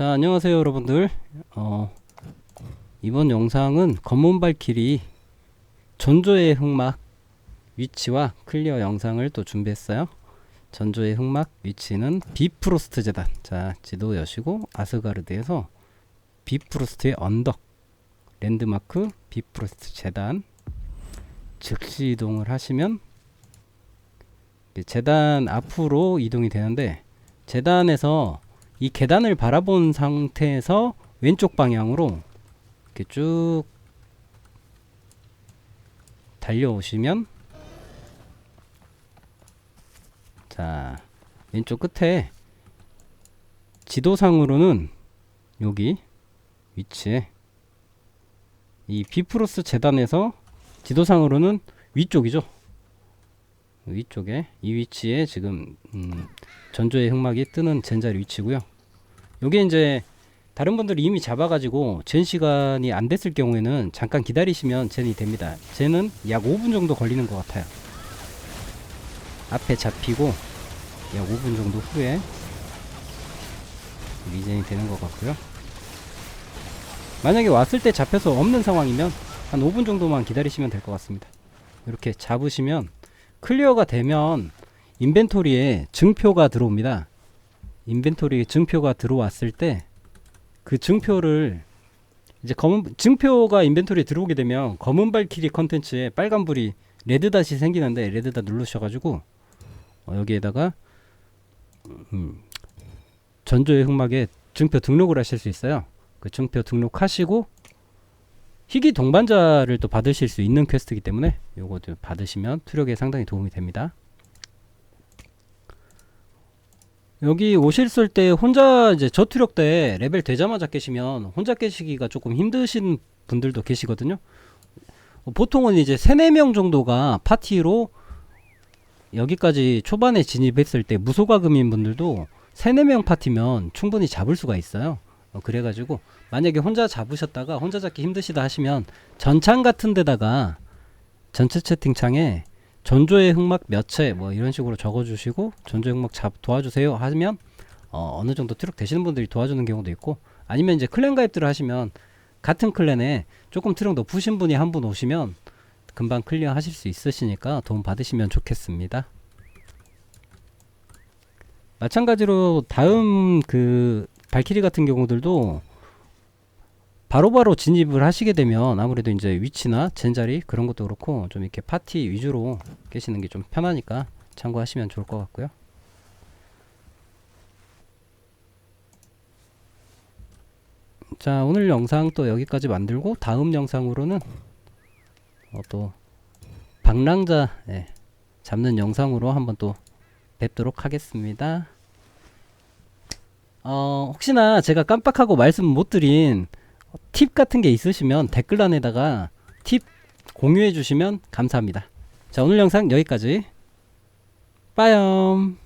자 안녕하세요 여러분들. 어, 이번 영상은 검은 발길이 전조의 흑막 위치와 클리어 영상을 또 준비했어요. 전조의 흑막 위치는 비프로스트 재단. 자 지도 여시고 아스가르드에서 비프로스트의 언덕 랜드마크 비프로스트 재단 즉시 이동을 하시면 재단 앞으로 이동이 되는데 재단에서 이 계단을 바라본 상태에서 왼쪽 방향으로 이렇게 쭉 달려오시면 자 왼쪽 끝에 지도상으로는 여기 위치에 이 비프로스 재단에서 지도상으로는 위쪽이죠 위쪽에 이 위치에 지금 음, 전조의 흑막이 뜨는 젠자리 위치고요. 요게 이제 다른 분들이 이미 잡아가지고 젠 시간이 안 됐을 경우에는 잠깐 기다리시면 젠이 됩니다. 젠은 약 5분 정도 걸리는 것 같아요. 앞에 잡히고 약 5분 정도 후에 리젠이 되는 것 같고요. 만약에 왔을 때 잡혀서 없는 상황이면 한 5분 정도만 기다리시면 될 것 같습니다. 이렇게 잡으시면 클리어가 되면 인벤토리에 증표가 들어옵니다. 인벤토리에 증표가 들어왔을 때 그 증표를 이제 검은 증표가 인벤토리에 들어오게 되면 검은 발키리 컨텐츠에 빨간 불이 레드 닷이 생기는데 레드 닷 누르셔가지고 어, 여기에다가 음, 전조의 흑막에 증표 등록을 하실 수 있어요. 그 증표 등록하시고 희귀 동반자를 또 받으실 수 있는 퀘스트이기 때문에 요거도 받으시면 투력에 상당히 도움이 됩니다. 여기 오실 때 혼자 이제 저투력 때 레벨 되자마자 깨시면 혼자 깨시기가 조금 힘드신 분들도 계시거든요. 어, 보통은 이제 3, 4명 정도가 파티로 여기까지 초반에 진입했을 때 무소가금인 분들도 3, 4명 파티면 충분히 잡을 수가 있어요. 어, 그래가지고 만약에 혼자 잡으셨다가 혼자 잡기 힘드시다 하시면 전창 같은 데다가 전체 채팅창에 전조의 흑막 몇 채 뭐 이런 식으로 적어주시고 전조의 흑막 잡 도와주세요 하면 어, 어느 정도 트럭 되시는 분들이 도와주는 경우도 있고 아니면 이제 클랜 가입들을 하시면 같은 클랜에 조금 트럭 높으신 분이 한 분 오시면 금방 클리어 하실 수 있으시니까 도움 받으시면 좋겠습니다. 마찬가지로 다음 그 발키리 같은 경우들도 바로바로 진입을 하시게 되면 아무래도 이제 위치나 젠자리 그런 것도 그렇고 좀 이렇게 파티 위주로 계시는 게 좀 편하니까 참고하시면 좋을 것 같고요. 자 오늘 영상 또 여기까지 만들고 다음 영상으로는 어, 또 방랑자 예, 잡는 영상으로 한번 또 뵙도록 하겠습니다. 어, 혹시나 제가 깜빡하고 말씀 못 드린 팁 같은 게 있으시면 댓글란에다가 팁 공유해 주시면 감사합니다. 자, 오늘 영상 여기까지. 빠염.